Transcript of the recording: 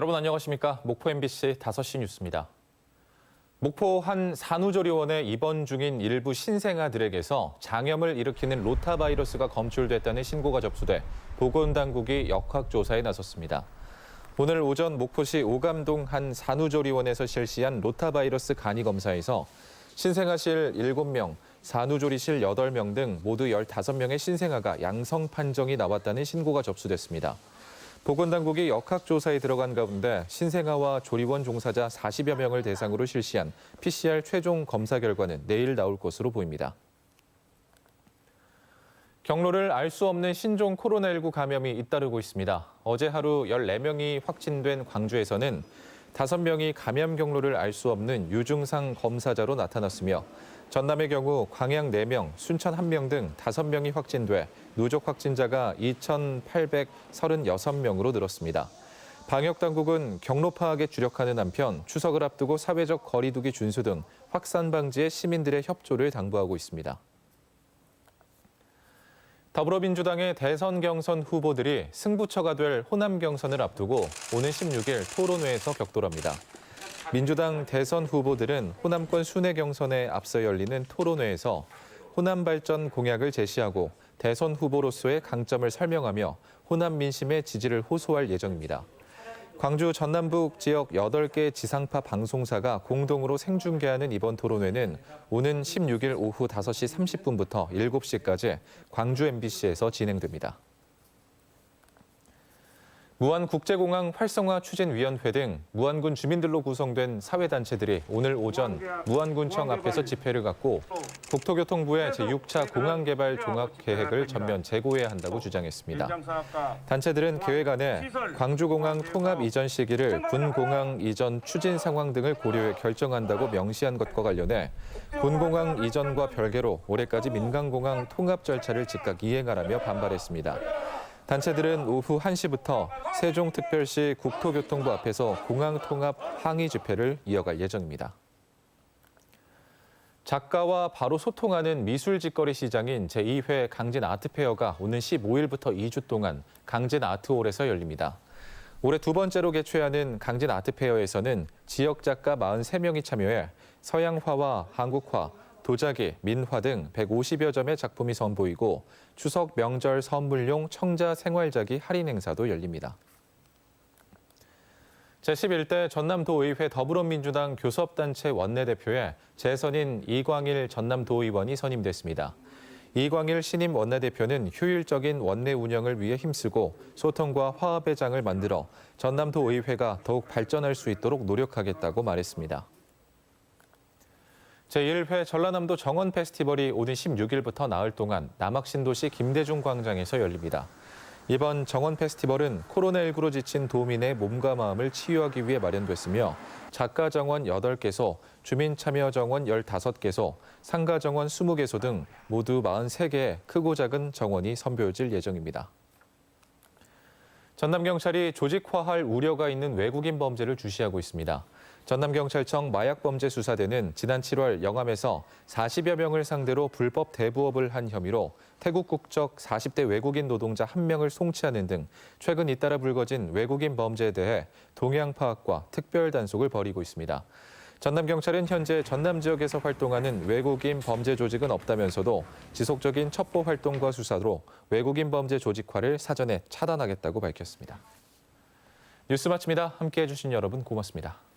여러분 안녕하십니까? 목포 MBC 5시 뉴스입니다. 목포 한 산후조리원에 입원 중인 일부 신생아들에게서 장염을 일으키는 로타바이러스가 검출됐다는 신고가 접수돼 보건당국이 역학조사에 나섰습니다. 오늘 오전 목포시 오감동 한 산후조리원에서 실시한 로타바이러스 간이 검사에서 신생아실 7명, 산후조리실 8명 등 모두 15명의 신생아가 양성 판정이 나왔다는 신고가 접수됐습니다. 보건당국이 역학조사에 들어간 가운데 신생아와 조리원 종사자 40여 명을 대상으로 실시한 PCR 최종 검사 결과는 내일 나올 것으로 보입니다. 경로를 알 수 없는 신종 코로나19 감염이 잇따르고 있습니다. 어제 하루 14명이 확진된 광주에서는 5명이 감염 경로를 알 수 없는 유증상 검사자로 나타났으며 전남의 경우 광양 4명, 순천 1명 등 5명이 확진돼 누적 확진자가 2,836명으로 늘었습니다. 방역당국은 경로 파악에 주력하는 한편 추석을 앞두고 사회적 거리두기 준수 등 확산 방지에 시민들의 협조를 당부하고 있습니다. 더불어민주당의 대선 경선 후보들이 승부처가 될 호남 경선을 앞두고 오는 16일 토론회에서 격돌합니다. 민주당 대선 후보들은 호남권 순회 경선에 앞서 열리는 토론회에서 호남 발전 공약을 제시하고 대선 후보로서의 강점을 설명하며 호남 민심의 지지를 호소할 예정입니다. 광주 전남북 지역 8개 지상파 방송사가 공동으로 생중계하는 이번 토론회는 오는 16일 오후 5시 30분부터 7시까지 광주 MBC에서 진행됩니다. 무안국제공항 활성화 추진위원회 등 무안군 주민들로 구성된 사회단체들이 오늘 오전 무안군청 앞에서 집회를 갖고 국토교통부의 제6차 공항개발 종합계획을 전면 재고해야 한다고 주장했습니다. 단체들은 계획 안에 광주공항 통합 이전 시기를 군공항 이전 추진 상황 등을 고려해 결정한다고 명시한 것과 관련해 군공항 이전과 별개로 올해까지 민간공항 통합 절차를 즉각 이행하라며 반발했습니다. 단체들은 오후 1시부터 세종특별시 국토교통부 앞에서 공항 통합 항의 집회를 이어갈 예정입니다. 작가와 바로 소통하는 미술직거래 시장인 제2회 강진 아트페어가 오는 15일부터 2주 동안 강진 아트홀에서 열립니다. 올해 두 번째로 개최하는 강진 아트페어에서는 지역 작가 43명이 참여해 서양화와 한국화, 도자기, 민화 등 150여 점의 작품이 선보이고 추석 명절 선물용 청자 생활자기 할인 행사도 열립니다. 제11대 전남도의회 더불어민주당 교섭단체 원내대표에 재선인 이광일 전남도의원이 선임됐습니다. 이광일 신임 원내대표는 효율적인 원내 운영을 위해 힘쓰고 소통과 화합의 장을 만들어 전남도의회가 더욱 발전할 수 있도록 노력하겠다고 말했습니다. 제1회 전라남도 정원 페스티벌이 오는 16일부터 나흘 동안 남학신도시 김대중 광장에서 열립니다. 이번 정원 페스티벌은 코로나19로 지친 도민의 몸과 마음을 치유하기 위해 마련됐으며 작가 정원 8개소, 주민 참여 정원 15개소, 상가 정원 20개소 등 모두 43개의 크고 작은 정원이 선보여질 예정입니다. 전남 경찰이 조직화할 우려가 있는 외국인 범죄를 주시하고 있습니다. 전남경찰청 마약범죄수사대는 지난 7월 영암에서 40여 명을 상대로 불법 대부업을 한 혐의로 태국 국적 40대 외국인 노동자 1명을 송치하는 등 최근 잇따라 불거진 외국인 범죄에 대해 동향 파악과 특별 단속을 벌이고 있습니다. 전남경찰은 현재 전남 지역에서 활동하는 외국인 범죄 조직은 없다면서도 지속적인 첩보 활동과 수사로 외국인 범죄 조직화를 사전에 차단하겠다고 밝혔습니다. 뉴스 마칩니다. 함께해 주신 여러분 고맙습니다.